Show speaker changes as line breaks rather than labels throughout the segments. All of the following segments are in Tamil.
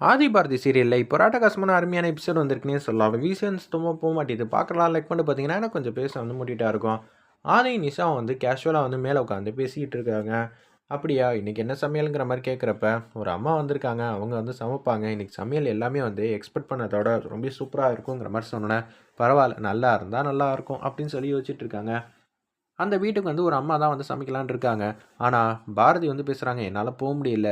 ஆதி பாரதி சீரியலில் இப்போ ராட்டகாசமான அருமையான எபிசோட் வந்திருக்குன்னே சொல்லலாம். வீசன் சுத்தமாக போக மாட்டேது. பார்க்கலாம். லைக் பண்ணிட்டு பார்த்தீங்கன்னா எனக்கு கொஞ்சம் பேச வந்து மூட்டிகிட்டா இருக்கும். ஆதி நிஷா வந்து கேஷுவலாக வந்து மேலே உட்காந்து பேசிக்கிட்டு இருக்காங்க. அப்படியா? இன்றைக்கி என்ன சமையலுங்கிற மாதிரி கேட்குறப்ப ஒரு அம்மா வந்திருக்காங்க. அவங்க வந்து சமைப்பாங்க. இன்றைக்கி சமையல் எல்லாமே வந்து எக்ஸ்பெக்ட் பண்ணதோட ரொம்ப சூப்பராக இருக்குங்கிற மாதிரி சொன்னேன் பரவாயில்ல. நல்லா இருந்தால் நல்லா இருக்கும் அப்படின்னு சொல்லி யோசிச்சுட்டு இருக்காங்க. அந்த வீட்டுக்கு வந்து ஒரு அம்மா தான் வந்து சமைக்கலான் இருக்காங்க. ஆனால் பாரதி வந்து பேசுகிறாங்க என்னால் போக முடியல.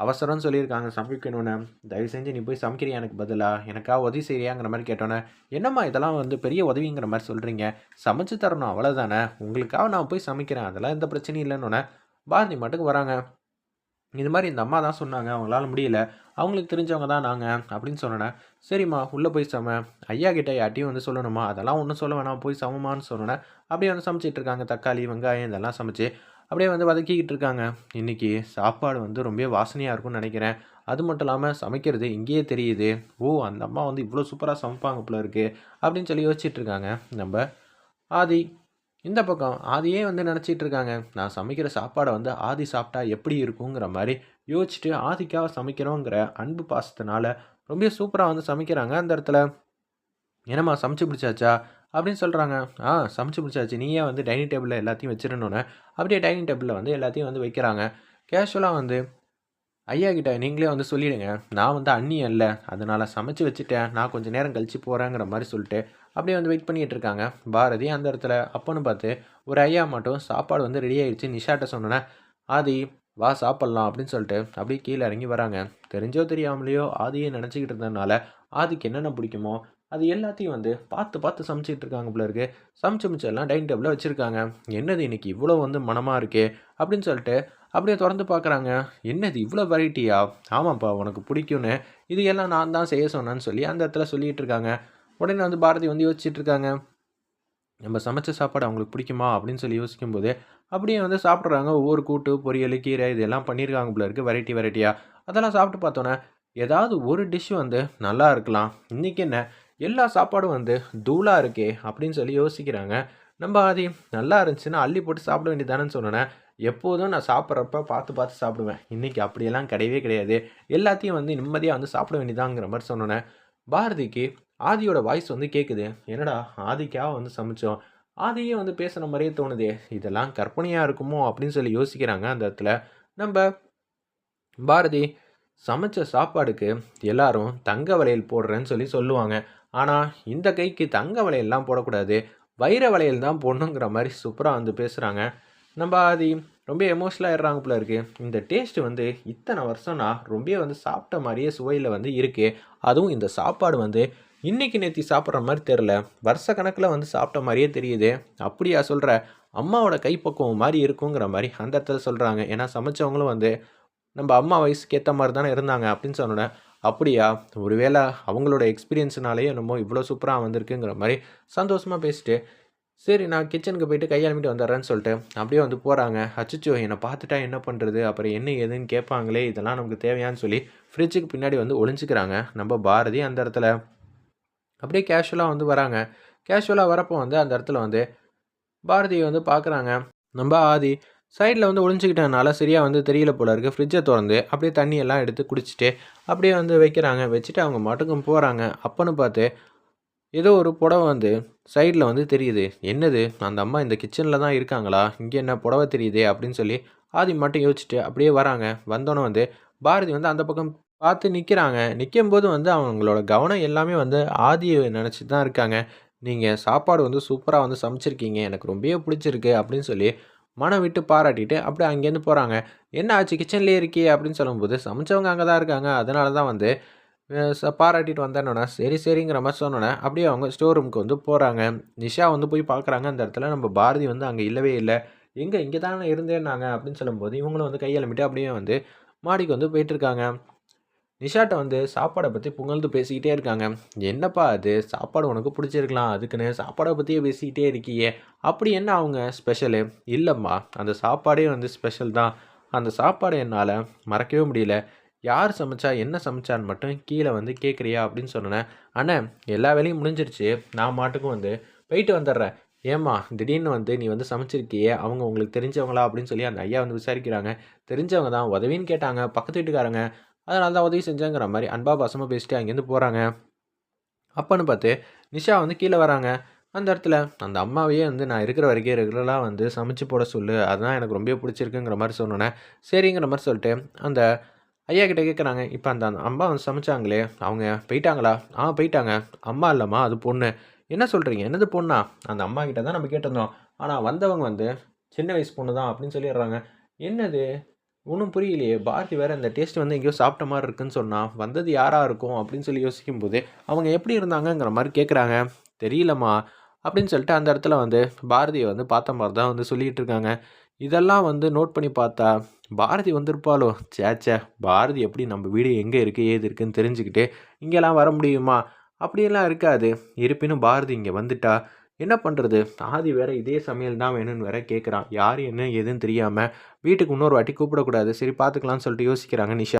அவசரம்னு சொல்லியிருக்காங்க. சமைக்கணும்னு. தயவு செஞ்சு நீ போய் சமைக்கிறியா? எனக்கு பதிலாக எனக்காக உதவி செய்கிறியாங்கிற மாதிரி கேட்டோன்னே என்னம்மா இதெல்லாம் வந்து பெரிய உதவிங்கிற மாதிரி சொல்கிறீங்க சமைச்சு தரணும் அவ்வளோதானே உங்களுக்காக நான் போய் சமைக்கிறேன். அதெல்லாம் எந்த பிரச்சனையும் இல்லைன்னொன்னே பாரதி மட்டுக்கு வராங்க. இது மாதிரி இந்த அம்மா தான் சொன்னாங்க. அவங்களால முடியல. அவங்களுக்கு தெரிஞ்சவங்க தான் நாங்கள் அப்படின்னு சொன்னேன் சரிம்மா உள்ளே போய் சம. ஐயா கிட்டே யார்ட்டையும் வந்து சொல்லணுமா அதெல்லாம் ஒன்றும் சொல்ல வேணாம். போய் சமமான்னு சொன்னேன் அப்படியே வந்து சமைச்சிட்டு இருக்காங்க. தக்காளி வெங்காயம் இதெல்லாம் சமைச்சு அப்படியே வந்து வதக்கிக்கிட்டு இருக்காங்க. இன்றைக்கி சாப்பாடு வந்து ரொம்ப வாசனையாக இருக்கும்னு நினைக்கிறேன். அது மட்டும் இல்லாமல் சமைக்கிறது இங்கேயே தெரியுது. ஓ அந்த அம்மா வந்து இவ்வளோ சூப்பராக சமைப்பாங்க போல இருக்குது அப்படின்னு சொல்லி யோசிச்சுட்டு இருக்காங்க. நம்ம ஆதி இந்த பக்கம் ஆதியே வந்து நினச்சிட்டு இருக்காங்க. நான் சமைக்கிற சாப்பாடை வந்து ஆதி சாப்பிட்டா எப்படி இருக்குங்கிற மாதிரி யோசிச்சுட்டு ஆதிக்காக சமைக்கிறோங்கிற அன்பு பாசத்தினால ரொம்ப சூப்பராக வந்து சமைக்கிறாங்க அந்த இடத்துல. என்னம்மா சமைச்சு பிடிச்சாச்சா அப்படின்னு சொல்கிறாங்க ஆ சமைச்சு பிடிச்சாச்சு நீயே வந்து டைனிங் டேபிளில் எல்லாத்தையும் வச்சிடணுன்னு அப்படியே டைனிங் டேபிளில் வந்து எல்லாத்தையும் வந்து வைக்கிறாங்க. கேஷுவலாக வந்து ஐயா கிட்ட நீங்களே வந்து சொல்லிவிடுங்க நான் வந்து அண்ணி அல்ல அதனால் சமைச்சு வச்சுட்டேன். நான் கொஞ்சம் நேரம் கழித்து போகிறேங்கிற மாதிரி சொல்லிட்டு அப்படியே வந்து வெயிட் பண்ணிகிட்டு இருக்காங்க. பாரதி அந்த இடத்துல அப்போன்னு பார்த்து ஒரு ஐயா மட்டும் சாப்பாடு வந்து ரெடி ஆகிடுச்சு நிஷாட்ட சொன்னோன்னே ஆதி வா சாப்பிட்லாம். அப்படின்னு சொல்லிட்டு அப்படியே கீழே இறங்கி வராங்க. தெரிஞ்சோ தெரியாமலையோ ஆதியை நினச்சிக்கிட்டு இருந்ததுனால ஆதிக்கு என்னென்ன பிடிக்குமோ அது எல்லாத்தையும் வந்து பார்த்து பார்த்து சமைச்சிட்டு இருக்காங்க போல இருக்கு. சமைச்சு மிச்சம் டைனிங் டேபிளில் வச்சுருக்காங்க. என்னது இன்னைக்கு இவ்வளோ வந்து மனமாக இருக்கே? அப்படின்னு சொல்லிட்டு அப்படியே திறந்து பார்க்குறாங்க. என்னது இவ்வளோ வெரைட்டியா ஆமாப்பா உனக்கு பிடிக்கும்னு. இது எல்லாம் நான் தான் செய்ய சொன்னேன்னு சொல்லி அந்த இடத்துல சொல்லிகிட்டு இருக்காங்க. உடனே வந்து பாரதி வந்து யோசிச்சுட்டு இருக்காங்க. நம்ம சமைச்ச சாப்பாடு அவங்களுக்கு பிடிக்குமா? அப்படின்னு சொல்லி யோசிக்கும்போது அப்படியே வந்து சாப்பிட்றாங்க. ஒவ்வொரு கூட்டு பொரியல் கீரை இதெல்லாம் பண்ணியிருக்காங்க போல இருக்குது வெரைட்டி வெரைட்டியாக அதெல்லாம் சாப்பிட்டு பார்த்தோன்னே ஏதாவது ஒரு டிஷ் வந்து நல்லா இருக்கலாம். இன்றைக்கி என்ன? எல்லா சாப்பாடும் வந்து தூளாக இருக்கே அப்படின்னு சொல்லி யோசிக்கிறாங்க. நம்ம ஆதி நல்லா இருந்துச்சுன்னா அள்ளி போட்டு சாப்பிட வேண்டியதானு சொன்னேன் எப்போதும் நான் சாப்பிட்றப்ப பார்த்து பார்த்து சாப்பிடுவேன். இன்றைக்கி அப்படியெல்லாம் கிடையவே கிடையாது. எல்லாத்தையும் வந்து நிம்மதியாக வந்து சாப்பிட வேண்டியதாங்கிற மாதிரி சொன்னேன் பாரதிக்கு ஆதியோட வாய்ஸ் வந்து கேட்குது என்னடா ஆதிக்காக வந்து சமைச்சோம். ஆதியே வந்து பேசுகிற மாதிரியே தோணுதே இதெல்லாம் கற்பனையாக இருக்குமோ அப்படின்னு சொல்லி யோசிக்கிறாங்க அந்த இடத்துல. நம்ம பாரதி சமைச்ச சாப்பாடுக்கு எல்லாரும் தங்க வளையல் போடுறேன்னு சொல்லி சொல்லுவாங்க. ஆனால் இந்த கைக்கு தங்க வளையல்லாம் போடக்கூடாது. வைர வளையல் தான் போடணுங்கிற மாதிரி சூப்பராக வந்து பேசுகிறாங்க நம்ம அது ரொம்ப எமோஷ்னலாக ஆயிடுறாங்க போல இருக்குது இந்த டேஸ்ட் வந்து இத்தனை வருஷம்னா ரொம்ப வந்து சாப்பிட்ட மாதிரியே சுவையில் வந்து இருக்குது அதுவும் இந்த சாப்பாடு வந்து இன்றைக்கி நேற்றி சாப்பிட்ற மாதிரி தெரில வருஷ கணக்கில் வந்து சாப்பிட்ட மாதிரியே தெரியுது. அப்படியா சொல்கிற அம்மாவோட கைப்பக்குவம் மாதிரி இருக்குங்கிற மாதிரி அந்த இடத்துல சொல்கிறாங்க ஏன்னா சமைச்சவங்களும் வந்து நம்ம அம்மா வயசுக்கு ஏற்ற மாதிரி தானே இருந்தாங்க அப்படின்னு சொன்னோன்னே அப்படியா? ஒருவேளை அவங்களோட எக்ஸ்பீரியன்ஸ்னாலேயே என்னமோ இவ்வளோ சூப்பராக வந்திருக்குங்கிற மாதிரி சந்தோஷமாக பேசிட்டு சரி நான் கிச்சனுக்கு போயிட்டு கையாளமிட்டு வந்துடுறேன்னு சொல்லிட்டு அப்படியே வந்து போகிறாங்க அச்சுச்சோ என்னை பார்த்துட்டா என்ன பண்ணுறது அப்புறம் என்ன ஏதுன்னு கேட்பாங்களே? இதெல்லாம் நமக்கு தேவையான்னு சொல்லி ஃப்ரிட்ஜுக்கு பின்னாடி வந்து ஒளிஞ்சிக்கிறாங்க. நம்ம பாரதி அந்த இடத்துல. அப்படியே கேஷுவலாக வந்து வராங்க. கேஷுவலாக வரப்போ வந்து அந்த இடத்துல வந்து பாரதியை வந்து பார்க்குறாங்க. நம்ம ஆதி சைடில் வந்து ஒளிஞ்சிக்கிட்டனால சரியாக வந்து தெரியல போல இருக்குது ஃப்ரிட்ஜை திறந்து அப்படியே தண்ணியெல்லாம் எடுத்து குடிச்சிட்டு அப்படியே வந்து வைக்கிறாங்க. வச்சுட்டு அவங்க மட்டுக்கும் போகிறாங்க அப்போன்னு பார்த்து ஏதோ ஒரு புடவை வந்து சைடில் வந்து தெரியுது. என்னது? அந்த அம்மா இந்த கிச்சனில் தான் இருக்காங்களா? இங்கே என்ன புடவை தெரியுதே அப்படின்னு சொல்லி ஆதி மட்டும் யோசிச்சுட்டு அப்படியே வராங்க. வந்தோன்னே வந்து பாரதி வந்து அந்த பக்கம் பார்த்து நிற்கிறாங்க நிற்கும்போது வந்து அவங்களோட கவனம் எல்லாமே வந்து ஆதியை நினச்சி தான் இருக்காங்க. நீங்கள் சாப்பாடு வந்து சூப்பராக வந்து சமைச்சிருக்கீங்க. எனக்கு ரொம்பவே பிடிச்சிருக்கு அப்படின்னு சொல்லி மனம் விட்டு பாராட்டிட்டு அப்படியே அங்கேருந்து போகிறாங்க என்ன ஆச்சு? கிச்சன்லேயே இருக்கியே? அப்படின்னு சொல்லும்போது சமைச்சவங்க அங்கே தான் இருக்காங்க. அதனால தான் வந்து பாராட்டிட்டு வந்தேன்னொன்னே சரி சரிங்கிற மாதிரி சொன்னோன்னே அப்படியே அவங்க ஸ்டோர் ரூமுக்கு வந்து போகிறாங்க நிஷா வந்து போய் பார்க்குறாங்க அந்த இடத்துல நம்ம பாரதி வந்து அங்கே இல்லவே இல்லை. எங்கே இங்கே தானே இருந்தேன்னாங்க. அப்படின்னு சொல்லும்போது இவங்களும் வந்து கையெழுமிட்டு அப்படியே வந்து மாடிக்கு வந்து போயிட்டுருக்காங்க நிஷாட்டை வந்து சாப்பாடை பற்றி புகழ்ந்து பேசிக்கிட்டே இருக்காங்க. என்னப்பா அது? சாப்பாடு உனக்கு பிடிச்சிருக்கலாம். அதுக்குன்னு சாப்பாடை பற்றியே பேசிக்கிட்டே இருக்கியே. அப்படி என்ன அவங்க ஸ்பெஷலு? இல்லைம்மா. அந்த சாப்பாடே வந்து ஸ்பெஷல் தான். அந்த சாப்பாடு என்னால் மறக்கவே முடியல. யார் சமைச்சா என்ன சமைச்சான்னு மட்டும் கீழே வந்து கேட்குறியா அப்படின்னு சொன்னேன். அண்ணன் எல்லா வேலையும் முடிஞ்சிருச்சு. நான் மாட்டுக்கும் வந்து போயிட்டு வந்துடுறேன். ஏம்மா திடீர்னு வந்து நீ வந்து சமைச்சிருக்கியே? அவங்க உங்களுக்கு தெரிஞ்சவங்களா? அப்படின்னு சொல்லி அந்த ஐயா வந்து விசாரிக்கிறாங்க. தெரிஞ்சவங்க தான் உதவின்னு கேட்டாங்க. பக்கத்து வீட்டுக்காரங்க. அதனால தான் உதவி செஞ்சேங்கிற மாதிரி அன்பா பாசமாக பேசிட்டு அங்கேருந்து போகிறாங்க அப்பன்னு பார்த்து நிஷா வந்து கீழே வராங்க. அந்த இடத்துல அந்த அம்மாவையே வந்து நான் இருக்கிற வரைக்கும் ரெகுலராக வந்து சமைச்சு போட சொல்லு அதுதான் எனக்கு ரொம்ப பிடிச்சிருக்குங்கிற மாதிரி சொன்னோன்னே சரிங்கிற மாதிரி சொல்லிட்டு அந்த ஐயா கிட்டே கேட்குறாங்க இப்போ அந்த அந்த அம்மா வந்து சமைச்சாங்களே அவங்க போயிட்டாங்களா? ஆ போயிட்டாங்க. அம்மா இல்லைம்மா அது பொண்ணு. என்ன சொல்கிறீங்க என்னது பொண்ணா? அந்த அம்மா கிட்ட தான் நம்ம கேட்டிருந்தோம். ஆனால் வந்தவங்க வந்து சின்ன வயசு பொண்ணு தான் அப்படின்னு சொல்லிடுறாங்க. என்னது? ஒன்றும் புரியலையே. பாரதி வேறு இந்த டேஸ்ட் வந்து எங்கேயோ சாப்பிட்ட மாதிரி இருக்குன்னு சொன்னால் வந்தது யாராக இருக்கும் அப்படின்னு சொல்லி யோசிக்கும்போது அவங்க எப்படி இருந்தாங்கங்கிற மாதிரி கேட்குறாங்க தெரியலம்மா அப்படின்னு சொல்லிட்டு அந்த இடத்துல வந்து பாரதியை வந்து பார்த்த மாதிரி தான் வந்து சொல்லிகிட்டு இருக்காங்க. இதெல்லாம் வந்து நோட் பண்ணி பார்த்தா பாரதி வந்திருப்பாளோ? சேச்சே பாரதி எப்படி நம்ம வீடு எங்கே இருக்குது ஏது இருக்குதுன்னு தெரிஞ்சுக்கிட்டு இங்கெல்லாம் வர முடியுமா? அப்படியெல்லாம் இருக்காது. இருப்பினும் பாரதி இங்கே வந்துட்டா என்ன பண்ணுறது ஆதி வேற இதே சமையல் தான் வேணும்னு வேற கேட்குறான் யார் என்ன ஏதுன்னு தெரியாமல் வீட்டுக்கு இன்னொரு வாட்டி கூப்பிடக்கூடாது. சரி பார்த்துக்கலாம்னு சொல்லிட்டு யோசிக்கிறாங்க நிஷா.